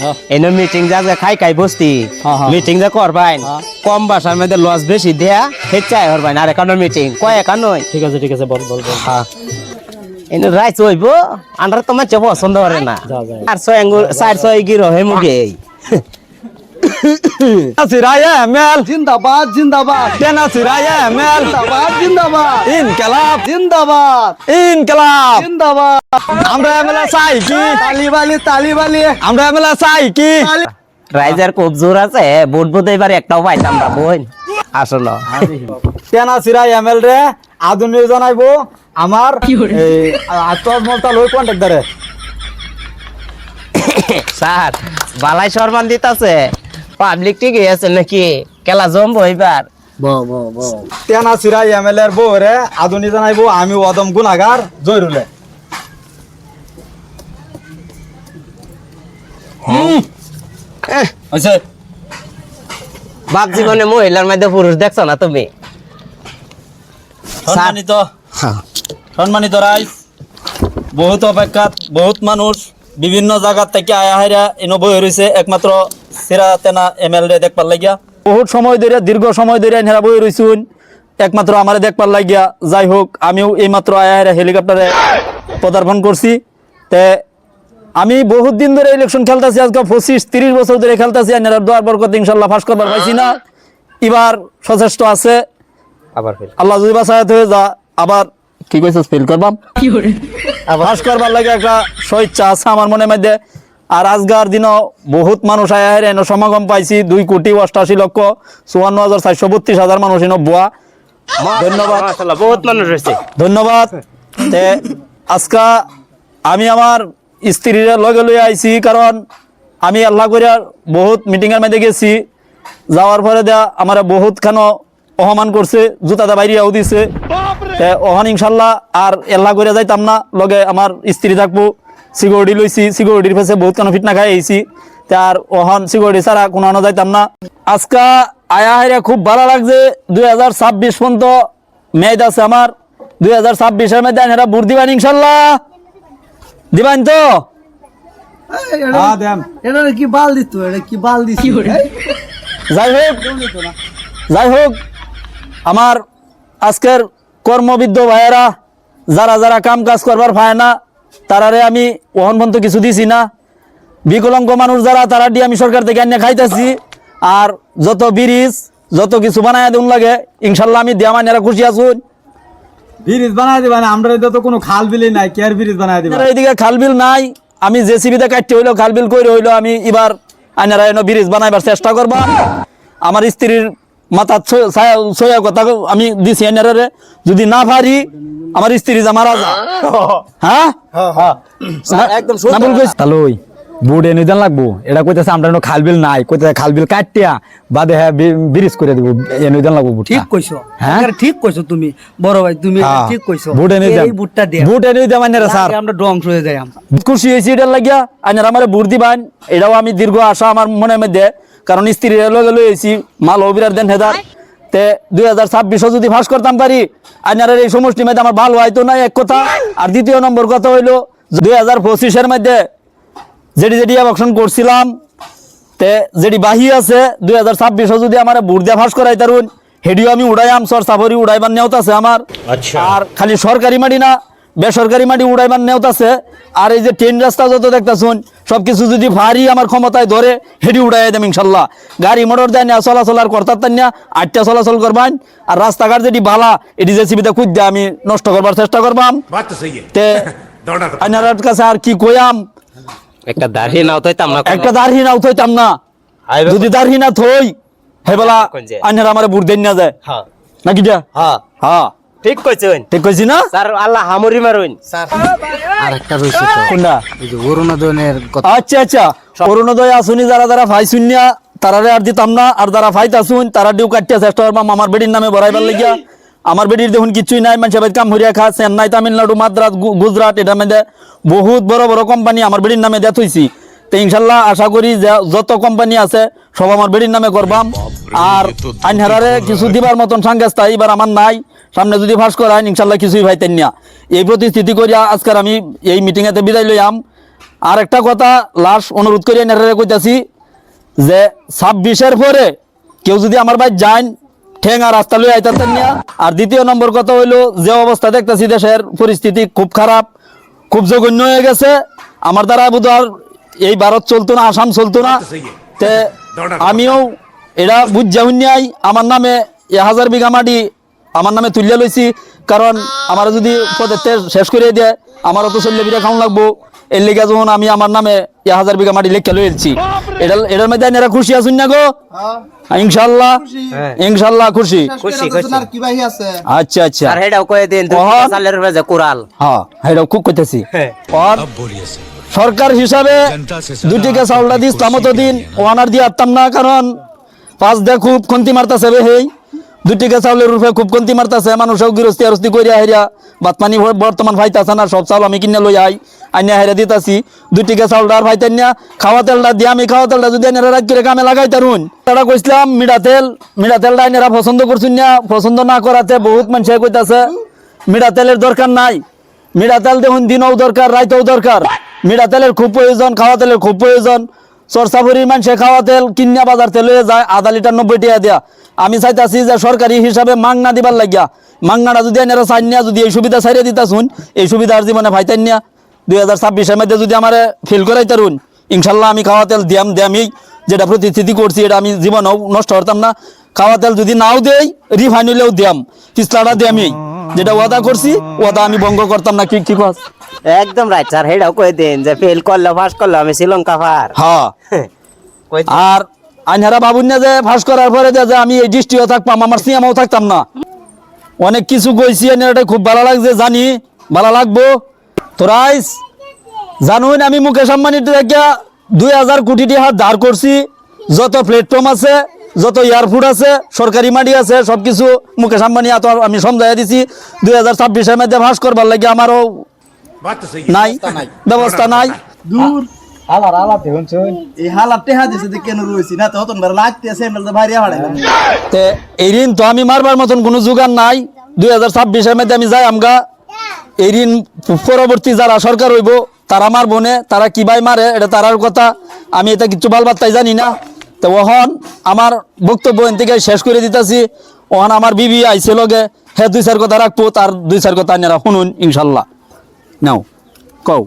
হ্যাঁ। এনে মিটিং যা যে খাই খাই বসতি। হ্যাঁ, হ্যাঁ। মিটিং যা করবাইন। হ্যাঁ। কম বাসার মধ্যে লস বেশি দেয়া সে চাই হরবাইন। আর একানো মিটিং কয় একানোই ঠিক আছে ঠিক আছে বল বল বল। হ্যাঁ। এনে রাই চইব আন্ডার তোমার চেয়ে পছন্দ করে না। আর ছয় আঙ্গুর চার ছয় গিরো হে মুগে সিরায়া এমএল জিন্দাবাদ জিন্দাবাদ তেনা সিরায়া এমএল জিন্দাবাদ জিন্দাবাদ ইনকালাব জিন্দাবাদ ইনকালাব জিন্দাবাদ আমরা এমএলএ চাই কি তালিবালি তালিবালি আমরা এমএলএ চাই কি রাইজার খুব জোর আছে বুট বুট এবার একটাও পাইতাম না বোন আসলো। সিরাই এমএল রে আধুনিক জানাইবো আমার এই আত্মজ মলতা লই কন্টাক্ট দারে স্যার বালাই সরমান দিতাছে। পাবলিক ঠিকই আছে নাকি? খেলা জম এবার তেনা সিরাই এমএল এর বউ রে আধুনিক জানাইবো আমি ওদম গুনাগার জয়রুলে। আচ্ছা। বাপ জীবনে মহিলার মধ্যে পুরুষ দেখছ না তুমি? সম্মানিত। সম্মানিত রাইস বহুত অপেক্ষাত বহুত মানুষ বিভিন্ন জায়গার থেকে আয়া হাইরা এনে বই রয়েছে একমাত্র সেরা তেনা এম দেখবার লাগিয়া বহুত সময় ধরে দীর্ঘ সময় ধরে এনারা বই একমাত্র আমারে দেখবার লাগিয়া যাই হোক আমিও এইমাত্র আয়া হেলিকপ্টারে পদার্পণ করছি। তে আমি বহুত দিন ধরে ইলেকশন খেলতেছি আজকে পঁচিশ তিরিশ বছর ধরে খেলতেছি এনারা দোয়ার বরকত ইনশাল্লাহ ফাঁস করবার পাইছি না। এবার সচেষ্ট আছে। আবার আল্লাহ যদি হয়ে যা আবার কি কইছিস ফেল করবাম? আভাস করবার লাগে একটা স্বেচ্ছা আছে আমার মনের মধ্যে। আর আজগার দিনও বহুত মানুষ আয়া হেরে এনে সমাগম পাইছি দুই কোটি অষ্টাশি লক্ষ চুয়ান্ন হাজার চারশো বত্রিশ হাজার মানুষ এনে বুয়া ধন্যবাদ। বহুত মানুষ রয়েছে ধন্যবাদ। তে আজকা আমি আমার স্ত্রীর লগে লই আইছি কারণ আমি আল্লাহ করে বহুত মিটিংয়ের মধ্যে গেছি। যাওয়ার পরে দেয়া আমার বহুত খানো অপমান করছে জুতাটা বাইরিয়াও দিছে। তে অহন ইনশাল্লাহ আর এল্লা করে যাইতাম না লগে আমার স্ত্রী থাকব। সিকিউরিটি লইছি সিকিউরিটির পাশে বহুত খানো ফিটনা খাই আইছি। তে আর অহন সিকিউরিটি ছাড়া কোনো আনো যাইতাম না। আজকা আয়া হাইরা খুব ভালো লাগছে দুই হাজার ছাব্বিশ পর্যন্ত মেয়াদ আছে আমার। দুই হাজার ছাব্বিশের মধ্যে এনারা বুট দিবেন ইনশাল্লাহ। দিবেন তো? হ্যাঁ কি বাল দিত এটা কি বাল দিছি? যাই হোক যাই হোক আমার আজকের কর্মবিদ্ধ ভাইয়েরা যারা যারা কাম কাজ করবার পায় না তারারে আমি ওহন পর্যন্ত কিছু দিছি না। বিকলাঙ্গ মানুষ যারা তারা দিয়ে আমি সরকার থেকে আনিয়ে খাইতেছি। আর যত ব্রিজ যত কিছু বানায় দিন লাগে ইনশাল্লাহ আমি দিয়া মানিয়ারা খুশি আছুন। ব্রিজ বানাই দিবা না আমরা তো কোনো খাল বিলি নাই কেয়ার ব্রিজ বানাই দিবা? এইদিকে খালবিল নাই আমি জেসিবিতে কাটতে হইল খাল বিল কইরে হইল আমি এবার আইনারা এনে ব্রিজ বানাইবার চেষ্টা করবা। আমার স্ত্রীর মাথা ছয়া কথা আমি দিছি আইনারে যদি না পারি আমার স্ত্রী যা মারা যা। হ্যাঁ একদম বুট এনে দেন লাগবো। এটা কইতেছে আমরা খালবিল নাই। কইতেছে খালবিল কাটিয়া। বাদে হ্যাঁ ব্রিজ করে দিব। এনে দেন লাগবো ঠিক কইছো হ্যাঁ? ঠিক কইছো তুমি। বড় ভাই তুমি এটা ঠিক কইছো বুট এনে দেন বুটটা দে বুট এনে দেন মানে স্যার আমরা ধ্বংস হয়ে যাই আমরা। খুশি হয়েছি এটার লাগিয়া। আইনার আমার বুট দিবান এটাও আমি দীর্ঘ আশা আমার মনের মধ্যে। কারণ স্ত্রীর লগে লইছি মাল অবিরার দেন হেদার। তে দুই হাজার ছাব্বিশও যদি ফাঁস করতাম পারি আইনার এই সমষ্টি মধ্যে আমার ভালো হয়তো না এক কথা। আর দ্বিতীয় নম্বর কথা হইল দুই হাজার পঁচিশের মধ্যে যেটি যেটি অপশন করছিলাম তে যেটি বাহি আছে দুই হাজার ছাব্বিশও যদি আমার বুট দিয়া ফাঁস করাই তারুন হেডিও আমি উড়াইয়াম সর সাফরি উড়াইবার নেওত আছে আমার। আর খালি সরকারি মাটি না বেসরকারি মাটি উড়াইবার নেওতাছে আর এই যে ট্রেন রাস্তা যত দেখতেছুন সব কিছু যদি ভারী আমার ক্ষমতায় ধরে হেঁটে উড়াই দেম ইনশাল্লাহ। গাড়ি মোটর দেয় না চলাচল আর কর্তার তান না আটটা চলাচল করবান আর রাস্তাঘাট যেটি ভালা এটি যে সিবিতে দেয় আমি নষ্ট করবার চেষ্টা করবাম। আপনার কাছে আর কি কইয়াম? একটা দাঁড়িয়ে নাও থইতাম না একটা দাঁড়িয়ে নাও থইতাম না। যদি দাঁড়িয়ে না থই হেবেলা আইনার আমার বুড় দেন না যায়। হ্যাঁ। নাকি যা? হ্যাঁ। হ্যাঁ। ঠিক কইছেন? ঠিক কইছি না? স্যার আল্লাহ হামুরি মারুন। আর একটা রইছে তো। কোনটা? এই যে অরুণোদয়ের কথা। আচ্ছা আচ্ছা। অরুণোদয় আসুনি যারা যারা তারারে আর দিতাম না আর যারা ফাইত আসুন তারা ডিউ কাটিয়া চেষ্টা করবাম আমার বেডির নামে ভরাইবার লাগিয়া। আমার বেডির দেখুন কিছুই নাই মানুষ কাম হরিয়া খা চেন্নাই তামিলনাড়ু মাদ্রাস গুজরাট এটার মধ্যে বহুত বড় বড় কোম্পানি আমার বেডির নামে দেয়া থইছি তো ইনশাল্লাহ আশা করি যে যত কোম্পানি আছে সব আমার বেডির নামে করবাম। আর আইনহারারে কিছু দিবার মতন সাংগাস্তা এবার আমার নাই। সামনে যদি ফাঁস করায় ইনশাল্লাহ কিছুই ভাইতেন না। এই প্রতিস্থিতি করিয়া আজকের আমি এই মিটিংয়েতে বিদায় লইয়াম। আর একটা কথা লাস্ট অনুরোধ করিয়া নেতারা কইতাছি যে ছাব্বিশের পরে কেউ যদি আমার ভাই যান ঠেঙা রাস্তা লই আইতাতেন না। আর দ্বিতীয় নম্বর কথা হইল যে অবস্থা দেখতেছি দেশের পরিস্থিতি খুব খারাপ খুব জঘন্য হয়ে গেছে। আমার দ্বারা বোধ এই ভারত চলতো না আসাম চলতো না। তে আমিও এটা বুঝা হুন্যাই আমার নামে এ হাজার বিঘা মাটি আমার নামে তুলিয়া লইছি কারণ আমার যদি শেষ করে দেয় আমারও তো চল্লিশ বিঘা খাওয়া লাগবো। এর লেগে যখন আমি আমার নামে হাজার বিঘা মাটি লেখা লইছি এটা এটার মধ্যে এরা খুশি আছেন না গো? ইনশাল্লাহ ইনশাল্লাহ খুশি। খুশি। খুশি আচ্ছা আচ্ছা। আর হেডাও কয়ে দিন কোরাল হ্যাঁ খুব কইতেছি। আর সরকার হিসাবে দুটিকে চাউলটা দিস তামতো দিন ওয়ানার দিয়ে আত্তাম না কারণ পাঁচ দে খুব খন্তি মারতাছে বে হেই। দুটিকে চাউলের রূপে খুব খন্তি মারতাছে, মানুষও গৃহস্থী আরস্তি করিয়া হেরিয়া বাত পানি বর্তমান ভাইতাছে না, সব চাউল আমি কিনে লই আই, আইনা হেরে দিতাছি। দুটিকে চাউলটা আর ভাইতেন খাওয়া তেলটা দিয়ে আমি খাওয়া তেলটা যদি রাত করে কামে লাগাই তারুন। তারা কইছিলাম, মিঠা তেল, মিঠা তেলটা এনারা পছন্দ করছুন না, পছন্দ না করাতে বহুত মানুষে কইতাছে, মিঠা তেলের দরকার নাই। মিঠা তেল দেখুন দিনও দরকার, রাইতেও দরকার। মিঠা তেলের খুব প্রয়োজন, খাওয়া তেলের খুব প্রয়োজন। চর্চাপুরির মানুষে খাওয়া তেল, কিনিয়া বাজার তেল হয়ে যায়, আধা লিটার নব্বই টাকা দেয়া। আমি চাইতাছি যে সরকারি হিসাবে মাংনা দিবার লাগিয়া, মাংনাটা যদি এনারা চাই নিয়া, যদি এই সুবিধা ছাড়িয়ে দিতা শুন এই সুবিধার জীবনে ভাইতাই নিয়া, দুই হাজার ছাব্বিশের মধ্যে যদি আমার ফিল করাই তারুন ইনশাল্লাহ আমি খাওয়া তেল দিয়াম, দিয়ামই যেটা প্রতিশ্রুতি করছি, এটা আমি জীবনেও নষ্ট করতাম না। খাওয়া তেল যদি নাও দেই রিফাইন হইলেও দিয়াম, পিছলাটা দিয়ামই। যেটা ওয়াদা করছি ওয়াদা আমি ভঙ্গ করতাম না কি কি কস? একদম রাইট স্যার হেডাও কয়ে দিন যে ফেল করলে পাস করলে আমি শ্রীলঙ্কা পার। হ্যাঁ কই আর আনহারা বাবুন না যে ফাঁস করার পরে যে আমি এই দৃষ্টিও থাকতাম আমার সিএমও থাকতাম না। অনেক কিছু কইছি এটা খুব ভালো লাগছে জানি ভালো লাগবো। তোরাইস জানুন আমি মুকেশ আম্বানির দুই হাজার কোটি টাকা ধার করছি যত প্ল্যাটফর্ম আছে যত এয়ারপোর্ট আছে সরকারি মাটি আছে সব কিছু মুকেশ আম্বানি এত আমি সমঝাই দিছি। দুই হাজার ছাব্বিশের মধ্যে ফাঁস করবার লাগে আমারও নাই ব্যবস্থা নাই। আলার আলার দেখুন এই হালাত টেহা দিছে যে কেন রয়েছি না তো এই ঋণ তো আমি মারবার মতন কোনো যোগান নাই। দুই হাজার ছাব্বিশের মধ্যে আমি যাই আমগা। এই ঋণ পরবর্তী যারা সরকার হইব তারা মারবো নে তারা কি ভাই মারে এটা তারার কথা। আমি এটা কিছু বালবার্তাই জানি না। তো ওহন আমার বক্তব্য এন থেকে শেষ করে দিতেছি। ওহন আমার বিবি আইসে লগে, হে দুই চার কথা রাখব, তার দুই চার কথা নেরা শুনুন, ইনশাল্লাহ। নাও, কও।